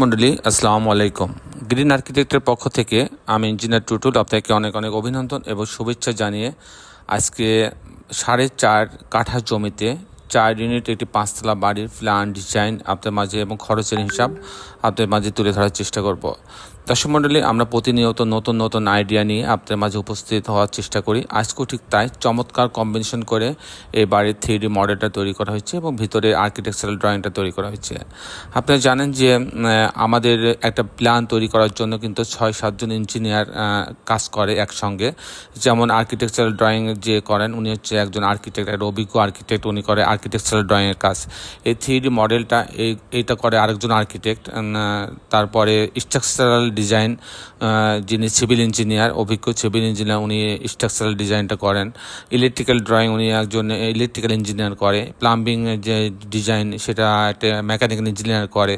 মন্ডলী, আসসালামু আলাইকুম। গ্রিন আর্কিটেক্টের পক্ষ থেকে আমি ইঞ্জিনিয়ার টুটুল আপনাকে অনেক অনেক অভিনন্দন এবং শুভেচ্ছা জানিয়ে আজকে সাড়ে চার কাঠা জমিতে চার ইউনিট একটি পাঁচতলা বাড়ির প্ল্যান ডিজাইন আপনার মাঝে এবং খরচের হিসাব আপনার মাঝে তুলে ধরার চেষ্টা করব। দর্শক মণ্ডলী, আমরা প্রতিনিয়ত নতুন নতুন আইডিয়া নিয়ে আপনার মাঝে উপস্থিত হওয়ার চেষ্টা করি। আজকেও ঠিক তাই চমৎকার কম্বিনেশন করে এই বাড়ির থ্রি মডেলটা তৈরি করা হয়েছে এবং ভিতরে আর্কিটেকচারাল ড্রয়িংটা তৈরি করা হয়েছে। আপনারা জানেন যে আমাদের একটা প্ল্যান তৈরি করার জন্য কিন্তু ছয় সাতজন ইঞ্জিনিয়ার কাজ করে একসঙ্গে। যেমন আর্কিটেকচারাল ড্রয়িং যে করেন, উনি হচ্ছে একজন আর্কিটেক্ট একটা অভিজ্ঞ আর্কিটেক্ট উনি করে আর্কিটেকচারাল ড্রয়িংয়ের কাজ। এই থ্রি মডেলটা এই, এইটা করে আরেকজন আর্কিটেক্ট তারপরে স্ট্রাকচারাল ডিজাইন যিনি সিভিল ইঞ্জিনিয়ার, অভিজ্ঞ সিভিল ইঞ্জিনিয়ার, উনি স্ট্রাকচারাল ডিজাইনটা করেন। ইলেকট্রিক্যাল ড্রয়িং উনি একজন ইলেকট্রিক্যাল ইঞ্জিনিয়ার করে। প্লাম্বিং যে ডিজাইন সেটা একটা মেকানিক্যাল ইঞ্জিনিয়ার করে।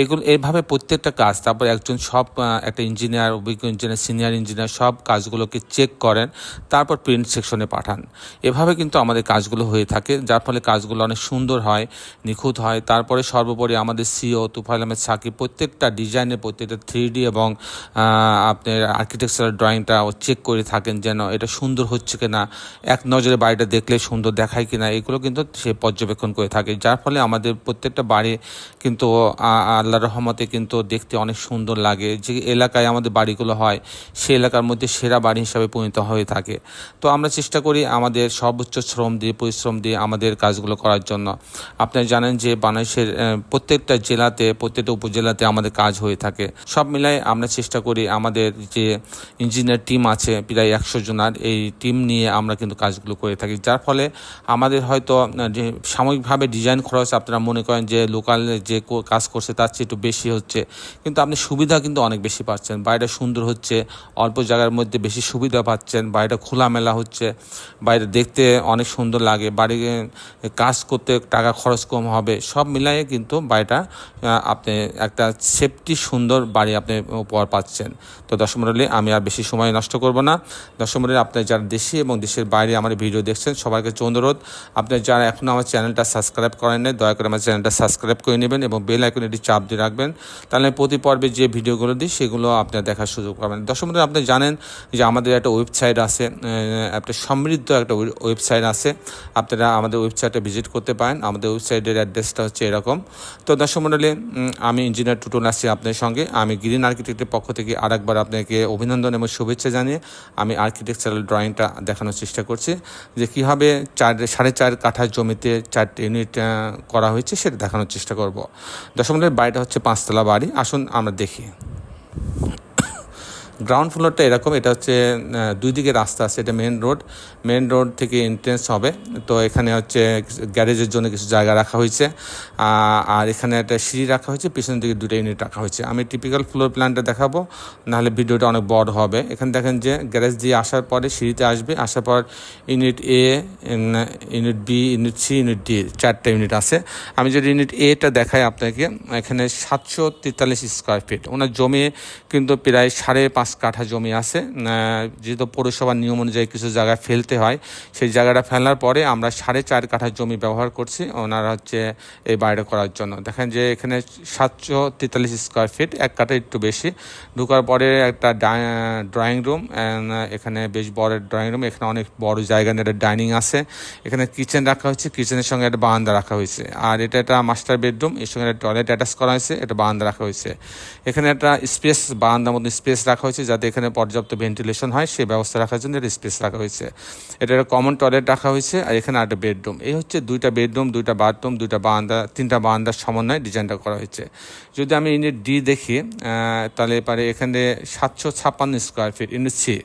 এগুলো, এভাবে প্রত্যেকটা কাজ, তারপর একজন সব একটা ইঞ্জিনিয়ার অভিজ্ঞ ইঞ্জিনিয়ার সিনিয়র ইঞ্জিনিয়ার সব কাজগুলোকে চেক করেন, তারপর প্রিন্ট সেকশনে পাঠান। এভাবে কিন্তু আমাদের কাজগুলো হয়ে থাকে, যার ফলে কাজগুলো অনেক সুন্দর হয়, নিখুঁত হয়। তারপরে সর্বোপরি আমাদের সিও তুফাইল আহমেদ সাকিব প্রত্যেকটা ডিজাইনের প্রত্যেকটা থ্রি ডি এবং আপনার আর্কিটেকচারাল ড্রয়িংটা চেক করে থাকেন যেন এটা সুন্দর হচ্ছে কিনা। এক নজরে বাড়িটা দেখলে সুন্দর দেখায় কিনা, এগুলো কিন্তু সে পর্যবেক্ষণ করে থাকে। যার ফলে আমাদের প্রত্যেকটা বাড়ি কিন্তু, আ- আল্লাহর রহমতে কিন্তু দেখতে অনেক সুন্দর লাগে। যে এলাকায় আমাদের বাড়িগুলো হয় সেই এলাকার মধ্যে সেরা বাড়ি হিসাবে পরিণত হয়ে থাকে। তো আমরা চেষ্টা করি আমাদের সর্বোচ্চ শ্রম দিয়ে, পরিশ্রম দিয়ে আমাদের কাজগুলো করার জন্য। আপনারা জানেন যে বাংলাদেশের প্রত্যেকটা জেলাতে, প্রত্যেকটা উপজেলাতে আমাদের কাজ হয়ে থাকে। সব মিলাই আমরা চেষ্টা করি আমাদের যে ইঞ্জিনিয়ার টিম আছে, প্রায় একশো জনার, এই টিম নিয়ে আমরা কিন্তু কাজগুলো করে থাকি। যার ফলে আমাদের হয়তো যে সাময়িকভাবে ডিজাইন খরচ, আপনারা মনে করেন যে লোকাল যে কাজ করছে তার চেয়ে একটু বেশি হচ্ছে। কিন্তু আপনি সুবিধা কিন্তু অনেক বেশি পাচ্ছেন। বাড়িটা সুন্দর হচ্ছে, অল্প জায়গার মধ্যে বেশি সুবিধা পাচ্ছেন বাড়িটা খোলামেলা হচ্ছে, বাইরে দেখতে অনেক সুন্দর লাগে, বাড়ি কাজ করতে টাকা খরচ কম হবে। সব মিলাইয়ে কিন্তু বাড়িটা আপনি একটা সেফটি সুন্দর বাড়ি আপনি উপহার পাচ্ছেন। তো দর্শক আমি আর বেশি সময় নষ্ট করব না। দর্শক আপনার যারা দেশি এবং দেশের বাইরে আমার ভিডিও দেখছেন সবার কাছে অনুরোধ আপনার যারা এখনও আমার চ্যানেলটা সাবস্ক্রাইব করেন নাই, দয়া করে আমার চ্যানেলটা সাবস্ক্রাইব করে নেবেন এবং বেল আইকনে একটি চাপ দিয়ে রাখবেন। তাহলে প্রতি পর্বে যে ভিডিওগুলো দিই, সেগুলো আপনার দেখার সুযোগ পাবেন দর্শক আপনি জানেন যে আমাদের একটা ওয়েবসাইট আছে একটা সমৃদ্ধ একটা ওয়েবসাইট আছে। আপনারা আমাদের ওয়েবসাইটে ভিজিট করতে পারেন। আমাদের ওয়েবসাইটের অ্যাড্রেসটা হচ্ছে এরকম। তো দর্শক আমি ইঞ্জিনিয়ার টুটুল আসছি আপনার সঙ্গে। আমি গ্রিন আর্কিটেক্টের পক্ষ থেকে আরেকবার আপনাকে অভিনন্দন এবং শুভেচ্ছা জানিয়ে আমি আর্কিটেকচারাল ড্রয়িংটা দেখানোর চেষ্টা করছি যে কীভাবে চার, সাড়ে চার কাঠা জমিতে চারটে ইউনিট করা হয়েছে সেটা দেখানোর চেষ্টা করব। দশমলের বাড়িটা হচ্ছে পাঁচতলা বাড়ি। আসুন আমরা দেখি। গ্রাউন্ড ফ্লোরটা এরকম, এটা হচ্ছে দুই দিকে রাস্তা আছে, এটা মেন রোড মেন রোড থেকে এন্ট্রেন্স হবে। তো এখানে হচ্ছে গ্যারেজের জন্য কিছু জায়গা রাখা হয়েছে। আর এখানে একটা সিঁড়ি রাখা হয়েছে, পিছন দিকে দুটো ইউনিট রাখা হয়েছে। আমি টিপিক্যাল ফ্লোর প্ল্যানটা দেখাবো, নাহলে ভিডিওটা অনেক বড় হবে। এখানে দেখেন যে গ্যারেজ দিয়ে আসার পরে সিঁড়িতে আসবে, আসার পর unit A unit B unit C unit D চারটা ইউনিট আছে। আমি যদি ইউনিট এটা দেখাই আপনাকে, এখানে সাতশো তেতাল্লিশ স্কোয়ার ফিট ওনার জমি কিন্তু প্রায় সাড়ে পাঁচ কাঠা জমি আছে যেহেতু পৌরসভার নিয়ম অনুযায়ী কিছু জায়গায় ফেলতে হয়, সেই জায়গাটা ফেলার পরে আমরা সাড়ে চার কাঠা জমি ব্যবহার করছি ওনারা হচ্ছে এই বাইরে করার জন্য। দেখেন যে এখানে সাতশো তেতাল্লিশ স্কোয়ার ফিট এক কাঠা একটু বেশি। ঢুকার পরে একটা ড্রয়িং রুম এখানে বেশ বড় ড্রয়িং রুম এখানে অনেক বড় জায়গা নিয়ে একটা ডাইনিং আছে। এখানে কিচেন রাখা হয়েছে কিচেনের সঙ্গে একটা বারান্দা রাখা হয়েছে। আর এটা একটা মাস্টার বেডরুম এর সঙ্গে একটা টয়লেট অ্যাটাচ করা হয়েছে, একটা বারান্দা রাখা হয়েছে। এখানে একটা স্পেস বারান্দার মধ্যে স্পেস রাখা হয়েছে যাতে এখানে পর্যাপ্ত ভেন্টিলেশন হয়, সে ব্যবস্থা রাখার জন্য স্পেস রাখা হয়েছে। এটা একটা কমন টয়লেট রাখা হয়েছে আর এখানে একটা বেডরুম এই হচ্ছে দুইটা বেডরুম দুইটা বাথরুম দুইটা বারান্দা, তিনটা বারান্দার সমন্বয়ে ডিজাইনটা করা হয়েছে। যদি আমি ইউনিট ডি দেখি তাহলে পারে এখানে সাতশো ছাপ্পান্ন স্কোয়ার ফিট ইউনিট সি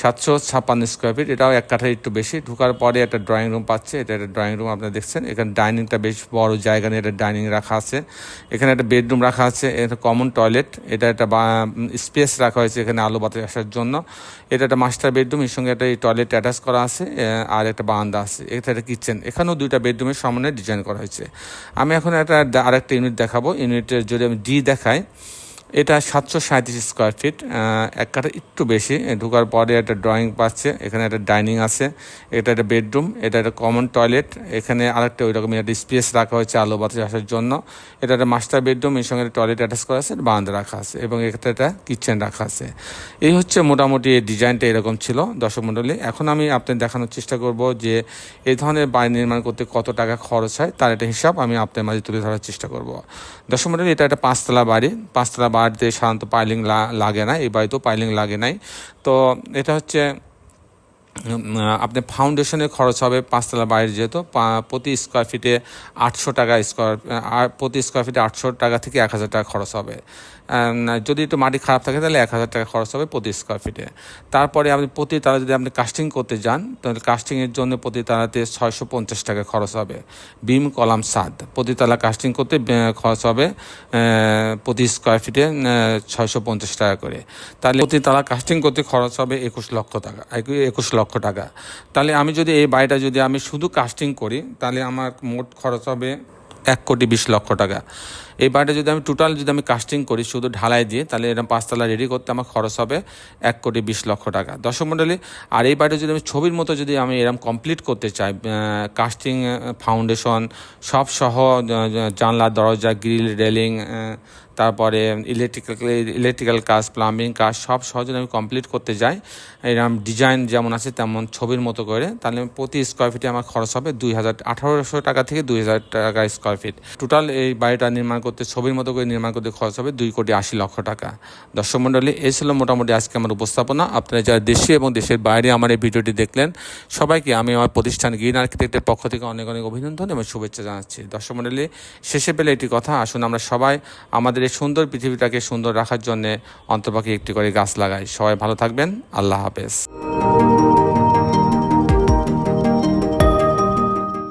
সাতশো ছাপ্পান্ন স্কোয়ার ফিট এটাও এক কাঠার একটু বেশি। ঢোকার পরে একটা ড্রয়িং রুম পাচ্ছে। এটা একটা ড্রয়িং রুম আপনারা দেখছেন। এখানে ডাইনিংটা বেশ বড় জায়গা নিয়ে একটা ডাইনিং রাখা আছে। এখানে একটা বেডরুম রাখা আছে। এটা কমন টয়লেট এটা একটা স্পেস রাখা হয়েছে এখানে আলো বাতাস আসার জন্য। এটা একটা মাস্টার বেডরুম এর সঙ্গে একটা এই টয়লেট অ্যাটাচ করা আছে আর একটা বারান্দা আছে। এটা একটা কিচেন এখানেও দুইটা বেডরুমের সামনে ডিজাইন করা হয়েছে। আমি এখন একটা, আরেকটা ইউনিট দেখাবো। ইউনিটের যদি আমি ডি দেখাই এটা সাতশো সাঁত্রিশ স্কোয়ার ফিট এক কাঠা একটু বেশি। ঢোকার পরে একটা ড্রয়িং পাচ্ছে, এখানে একটা ডাইনিং আছে, এটা একটা বেডরুম এটা একটা কমন টয়লেট এখানে আরেকটা ওই রকম একটা স্পেস রাখা হয়েছে আলো বাতাস আসার জন্য। এটা একটা মাস্টার বেডরুম এর সঙ্গে টয়লেট অ্যাটাচ করা আছে বারান্দা রাখা আছে, এবং এখানে একটা কিচেন রাখা আছে। এই হচ্ছে মোটামুটি এই ডিজাইনটা এরকম ছিল দর্শক মণ্ডলী। এখন আমি আপনাদের দেখানোর চেষ্টা করব যে এই ধরনের বাড়ি নির্মাণ করতে কত টাকা খরচ হয়, তার একটা হিসাব আমি আপনার মাঝে তুলে ধরার চেষ্টা করব। দর্শক মণ্ডলী, এটা একটা পাঁচতলা বাড়ি, পাঁচতলা বাড়িতে সাধারণত পাইলিং লাগে না, এই বাড়িতেও পাইলিং লাগে নাই। তো এটা হচ্ছে আপনি ফাউন্ডেশনের খরচ হবে পাঁচতলা বাড়ির যেহেতু প্রতি স্কোয়ার ফিটে আটশো টাকা স্কোয়ার প্রতি স্কোয়ার ফিটে আটশো টাকা থেকে এক হাজার টাকা খরচ হবে। যদি একটু মাটি খারাপ থাকে তাহলে এক হাজার টাকা খরচ হবে প্রতি স্কোয়ার ফিটে তারপরে আপনি প্রতি তারা যদি আপনি কাস্টিং করতে যান, তাহলে কাস্টিংয়ের জন্য প্রতি তালাতে ছয়শো পঞ্চাশ টাকা খরচ হবে। বিম কলাম, সাদ। প্রতি তালা কাস্টিং করতে খরচ হবে প্রতি স্কোয়ার ফিটে ছয়শো পঞ্চাশ টাকা করে। তাহলে প্রতি তালা কাস্টিং করতে খরচ হবে একুশ লক্ষ টাকা একু- একুশ লক্ষ টাকা। তাহলে আমি যদি এই বাড়িটা যদি আমি শুধু কাস্টিং করি, তাহলে আমার মোট খরচ হবে এক কোটি বিশ লক্ষ টাকা। এই বাড়িটা যদি আমি টোটাল যদি আমি কাস্টিং করি শুধু ঢালাই দিয়ে, তাহলে এরকম পাঁচতলা রেডি করতে আমার খরচ হবে এক কোটি বিশ লক্ষ টাকা। দর্শক মণ্ডলী, আর এই বাড়িটা যদি আমি ছবির মতো যদি আমি এরকম কমপ্লিট করতে চাই কাস্টিং ফাউন্ডেশন সব সহ জানলা দরজা গ্রিল রেলিং তারপরে ইলেকট্রিক্যাল ইলেকট্রিক্যাল কাজ প্লাম্বিং কাজ, সব সহজে আমি কমপ্লিট করতে যাই এরকম ডিজাইন যেমন আছে তেমন ছবির মতো করে, তাহলে প্রতি স্কোয়ার ফিটে আমার খরচ হবে দুই হাজার টাকা থেকে দুই হাজার টাকা স্কোয়ার ফিট টোটাল এই বাড়িটা নির্মাণ করতে, ছবির মতো করে নির্মাণ করতে খরচ হবে দুই কোটি আশি লক্ষ টাকা। দর্শক মণ্ডলী, এই ছিল মোটামুটি আজকে আমার উপস্থাপনা। আপনারা যারা দেশে এবং দেশের বাইরে আমার এই ভিডিওটি দেখলেন, সবাইকে আমি আমার প্রতিষ্ঠান গ্রিন আর্কিটেক্টের পক্ষ থেকে অনেক অনেক অভিনন্দন এবং শুভেচ্ছা জানাচ্ছি। দর্শক মণ্ডলী, শেষে পেলে একটি কথা, আসুন আমরা সবাই আমাদের এই সুন্দর পৃথিবীটাকে সুন্দর রাখার জন্য অন্তপাকে একটি করে গাছ লাগাই। সবাই ভালো থাকবেন, আল্লাহ হাফেজ।